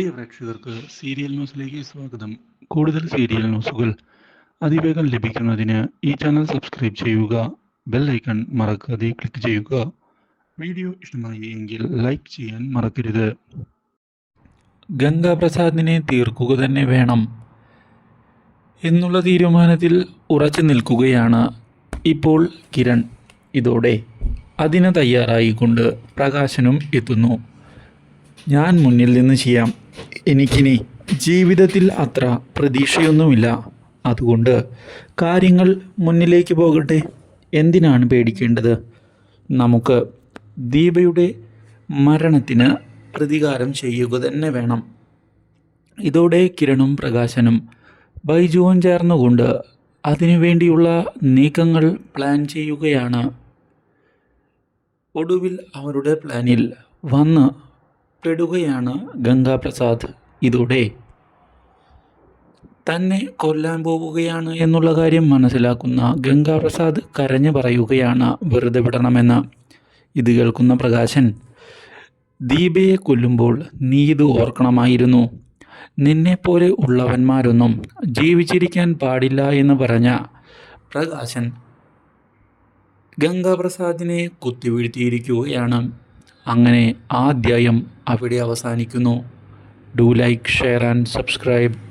പ്രിയ പ്രേക്ഷകർക്ക് സീരിയൽ ന്യൂസിലേക്ക് സ്വാഗതം. കൂടുതൽ സീരിയൽ ന്യൂസുകൾ അതിവേഗം ലഭിക്കുന്നതിന് ഈ ചാനൽ സബ്സ്ക്രൈബ് ചെയ്യുക ബെൽ ഐക്കൺ മറക്കാതെ ക്ലിക്ക് ചെയ്യുക. വീഡിയോ ഇഷ്ടമായി എങ്കിൽ ലൈക്ക് ചെയ്യാൻ മറക്കരുത്. ഗംഗാപ്രസാദിനെ തീർക്കുക തന്നെ വേണം എന്നുള്ള തീരുമാനത്തിൽ ഉറച്ചു നിൽക്കുകയാണ് ഇപ്പോൾ കിരൺ. ഇതോടെ അതിന് തയ്യാറായിക്കൊണ്ട് പ്രകാശനും എത്തുന്നു. ഞാൻ മുന്നിൽ നിന്ന് ചെയ്യാം. എനിക്കിനി ജീവിതത്തിൽ അത്ര പ്രതീക്ഷയൊന്നുമില്ല. അതുകൊണ്ട് കാര്യങ്ങൾ മുന്നിലേക്ക് പോകട്ടെ. എന്തിനാണ് പേടിക്കേണ്ടത്? നമുക്ക് ദീപയുടെ മരണത്തിന് പ്രതികാരം ചെയ്യുക തന്നെ വേണം. ഇതോടെ കിരണും പ്രകാശനും ബൈജുവും ചേർന്നുകൊണ്ട് അതിനുവേണ്ടിയുള്ള നീക്കങ്ങൾ പ്ലാൻ ചെയ്യുകയാണ്. ഒടുവിൽ അവരുടെ പ്ലാനിൽ വന്ന് പെടുകയാണ് ഗംഗാപ്രസാദ്. ഇതോടെ തന്നെ കൊല്ലാൻ പോവുകയാണ് എന്നുള്ള കാര്യം മനസ്സിലാക്കുന്ന ഗംഗാപ്രസാദ് കരഞ്ഞു പറയുകയാണ് വെറുതെ വിടണമെന്ന്. ഇത് കേൾക്കുന്ന പ്രകാശൻ ദീപയെ കൊല്ലുമ്പോൾ നീ ഇത് ഓർക്കണമായിരുന്നു. നിന്നെപ്പോലെ ഉള്ളവന്മാരൊന്നും ജീവിച്ചിരിക്കാൻ പാടില്ല എന്ന് പറഞ്ഞ പ്രകാശൻ ഗംഗാപ്രസാദിനെ കുത്തിവീഴ്ത്തിയിരിക്കുകയാണ്. അങ്ങനെ ആ അധ്യായം അവിടെ അവസാനിക്കുന്നു. Do like share and subscribe